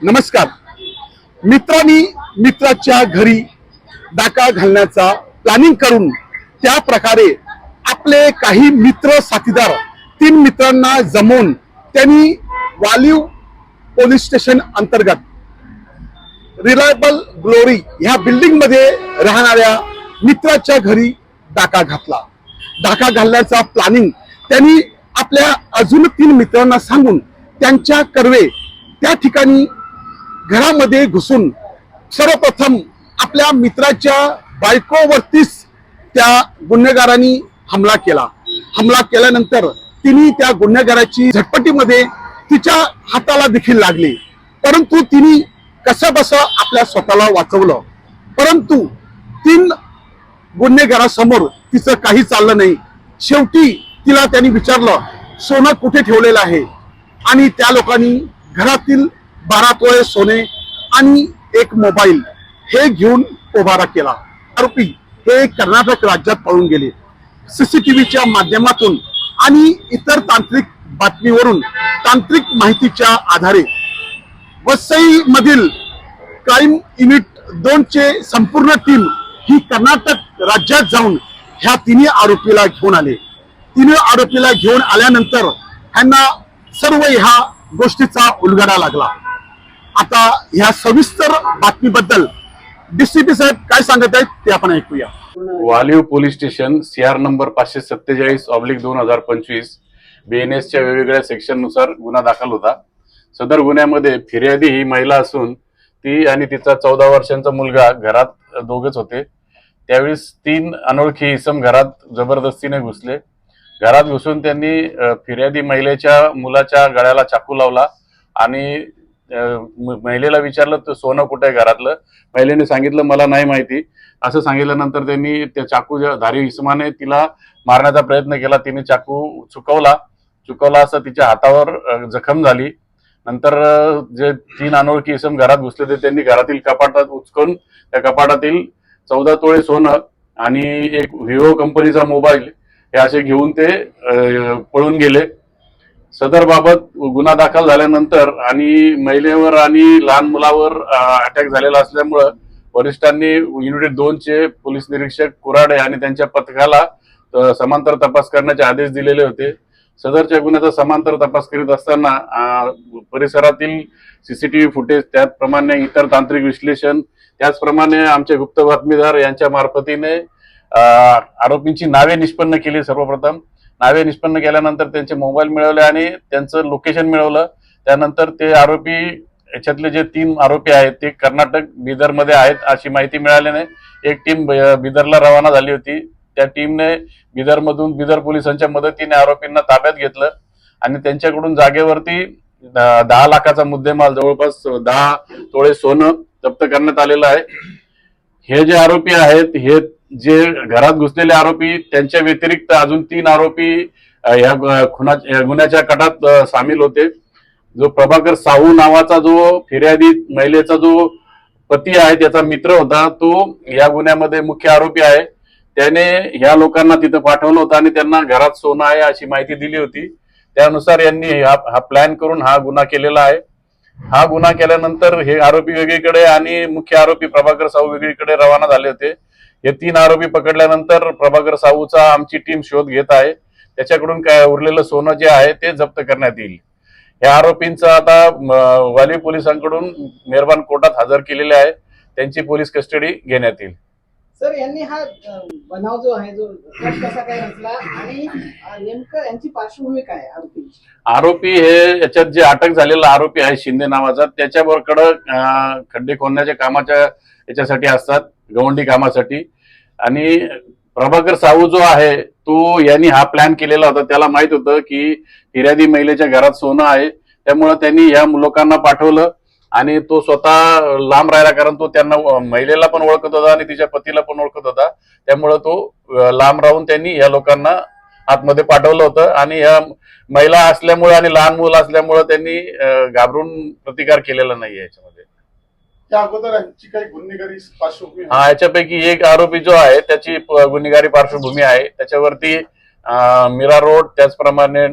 नमस्कार. मित्रांनी मित्राच्या घरी डाका घालण्याचा प्लॅनिंग करून त्या प्रकारे आपले काही मित्र साथीदार तीन मित्रांना जमवून त्यांनी वालीव पोलीस स्टेशन अंतर्गत रिलायबल ग्लोरी ह्या बिल्डिंगमध्ये राहणाऱ्या मित्राच्या घरी डाका घातला. डाका घालण्याचा प्लॅनिंग त्यांनी आपल्या अजून तीन मित्रांना सांगून त्यांच्या कर्वे त्या ठिकाणी घरामध्ये घुसून सर्वप्रथम आपल्या मित्राच्या बायकोवरतीच त्या गुन्हेगारांनी हमला केला. हमला केल्यानंतर तिने त्या गुन्हेगाराची झटपटीमध्ये तिच्या हाताला देखील लागली. परंतु तिने कसं बसं आपल्या स्वतःला वाचवलं. परंतु तीन गुन्हेगारासमोर तिचं काही चाललं नाही. शेवटी तिला त्यांनी विचारलं सोनं कुठे ठेवलेलं आहे? आणि त्या लोकांनी घरातील बारा तोळे सोने आणि एक मोबाईल हे घेऊन उभारा केला. आरोपी हे कर्नाटक राज्यात पळून गेले. सीसीटीव्हीच्या माध्यमातून आणि इतर तांत्रिक बातमीवरून तांत्रिक माहितीच्या आधारे वसई मधील क्राईम युनिट दोनचे संपूर्ण टीम ही कर्नाटक राज्यात जाऊन ह्या तिन्ही आरोपीला घेऊन आले. तिन्ही आरोपीला घेऊन आल्यानंतर ह्यांना सर्व ह्या गोष्टीचा उलगडा लागला. आता ह्या सविस्तर बातमीबद्दल डीसीपी साहेब काय सांगत आहेत ते आपण ऐकूया. Waliv police station CR number पाचशे सत्तेचाळीस ऑब्लिक दोन हजार पंचवीस बीएनएसच्या वेगवेगळ्या सेक्शननुसार गुन्हा दाखल होता. सदर गुन्ह्यामध्ये फिर्यादी ही महिला असून ती आणि तिचा चौदा वर्षांचा मुलगा घरात दोघेच होते. त्यावेळेस तीन अनोळखी इसम घरात जबरदस्तीने घुसले. घरात घुसून त्यांनी फिर्यादी महिलेच्या मुलाच्या गळ्याला चाकू लावला आणि महिलेला विचारलं तर सोनं कुठे घरातलं? महिलेने सांगितलं मला नाही माहिती. असं सांगितल्यानंतर त्यांनी त्या चाकू धारी इसमाने तिला मारण्याचा प्रयत्न केला. तिने चाकू चुकवला. चुकवला असं तिच्या हातावर जखम झाली. नंतर जे तीन अनोळखी इसम घरात घुसले होते त्यांनी घरातील कपाटात उचकून त्या कपाटातील चौदा तोळे सोनं आणि एक व्हिवो कंपनीचा मोबाईल हे असे घेऊन ते पळून गेले. सदरबाबत गुन्हा दाखल झाल्यानंतर आणि महिलेवर आणि लहान मुलावर अटॅक झालेला असल्यामुळं वरिष्ठांनी युनिट दोनचे पोलीस निरीक्षक कुराडे आणि त्यांच्या पथकाला समांतर तपास करण्याचे आदेश दिलेले होते. सदरच्या गुन्ह्याचा समांतर तपास करीत असताना परिसरातील सीसीटीव्ही फुटेज त्याचप्रमाणे इतर तांत्रिक विश्लेषण त्याचप्रमाणे आमचे गुप्त बातमीदार यांच्या मार्फतीने आरोपींची नावे निष्पन्न केली सर्वप्रथम. नावे निष्पन्न केल्यानंतर त्यांचे मोबाईल मिळवले आणि त्यांचं लोकेशन मिळवलं. त्यानंतर ते आरोपी याच्यातले जे तीन आरोपी आहेत ते कर्नाटक बिदरमध्ये आहेत अशी माहिती मिळाल्याने एक टीम बिदरला रवाना झाली होती. त्या टीमने बिदरमधून बिदर पोलिसांच्या मदतीने आरोपींना ताब्यात घेतलं आणि त्यांच्याकडून जागेवरती दहा लाखाचा मुद्देमाल जवळपास दहा तोळे सोनं जप्त करण्यात आलेलं आहे. हे जे आरोपी आहेत हे जे घरात घुसलेले आरोपी त्यांच्या व्यतिरिक्त अजून तीन आरोपी या खुनाच्या गुन्ह्याच्या कटात सामील होते. जो प्रभाकर साहू नावाचा जो फिर्यादी महिलेचा जो पती आहे त्याचा मित्र होता तो या गुन्ह्यामध्ये मुख्य आरोपी आहे. त्याने ह्या लोकांना तिथं पाठवलं होतं आणि त्यांना घरात सोनं आहे अशी माहिती दिली होती. त्यानुसार यांनी हा प्लॅन करून हा गुन्हा केलेला आहे. हा गुन्हा केल्यानंतर हे आरोपी वेगळीकडे आणि मुख्य आरोपी प्रभाकर साहू वेगळीकडे रवाना झाले होते. हे तीन आरोपी पकडल्यानंतर प्रभाकर साहूचा आमची टीम शोध घेत आहे. त्याच्याकडून काय उरलेलं सोनं जे आहे ते जप्त करण्यात येईल. या आरोपींचा आता वाली पोलिसांकडून मेहरबान कोर्टात हजर केलेले आहे. त्यांची पोलीस कस्टडी घेण्यात येईल. सर यांनी हा बनाव जो आहे जो कसा काय रचला आणि नेमकं यांची पार्श्वभूमी काय आहे आरोपींची? आरोपी हे याच्यात जे अटक झालेला आरोपी आहे शिंदे नावाचा त्याच्याकडं अं, खड्डे खोदण्याच्या कामाच्या याच्यासाठी असतात. गवंडी कामासाठी. आणि प्रभाकर साहू जो आहे तो यांनी हा प्लॅन केलेला होता. त्याला माहीत होतं की फिर्यादी महिलेच्या घरात सोनं आहे. त्यामुळं त्यांनी या लोकांना पाठवलं. आणि तो स्वतः लांब राहिला कारण तो त्यांना महिलेला पण ओळखत होता आणि तिच्या पतीला पण ओळखत होता. त्यामुळं तो लांब राहून त्यांनी या लोकांना आतमध्ये पाठवलं होतं. आणि या महिला असल्यामुळे आणि लहान मुलं असल्यामुळे त्यांनी घाबरून प्रतिकार केलेला नाही याच्यामध्ये. त्या अगोदर यांची काही गुन्हेगारी पार्श्वभूमी? हा याच्यापैकी एक आरोपी जो आहे त्याची गुन्हेगारी पार्श्वभूमी आहे. त्याच्यावरती मीरा रोड त्याचप्रमाणे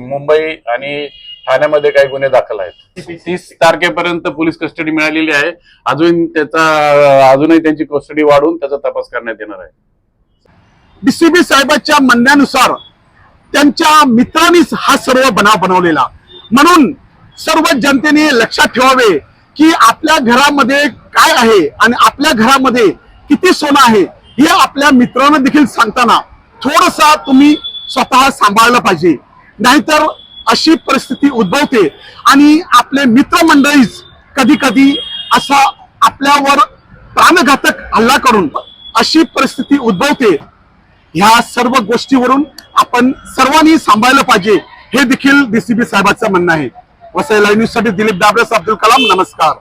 मुंबई आणि ठाण्यामध्ये काही गुन्हे दाखल आहेत. तीस तारखेपर्यंत पोलीस कस्टडी मिळालेली आहे. अजून त्याचा अजूनही त्यांची कस्टडी वाढवून त्याचा तपास करण्यात येणार आहे. डीसीबी साहेबांच्या म्हणण्यानुसार त्यांच्या मित्रांनीच हा सर्व बनाव बनवलेला. म्हणून सर्व जनतेने लक्षात ठेवावे. की आपल्या घरामध्ये काय आहे आणि आपल्या घरामध्ये किती सोनं आहे हे आपल्या मित्रांना देखील सांगताना थोडसा तुम्ही स्वतः सांभाळलं पाहिजे. नाहीतर अशी परिस्थिती उद्भवते आणि आपले मित्रमंडळीच कधी कधी असा आपल्यावर प्राणघातक हल्ला करून अशी परिस्थिती उद्भवते. ह्या सर्व गोष्टीवरून आपण सर्वांनी सांभाळलं पाहिजे हे देखील डीसीबी साहेबांचं म्हणणं आहे. वसई लाईव्ह न्यूजसाठी दिलीप डाबरेस अब्दुल कलाम नमस्कार.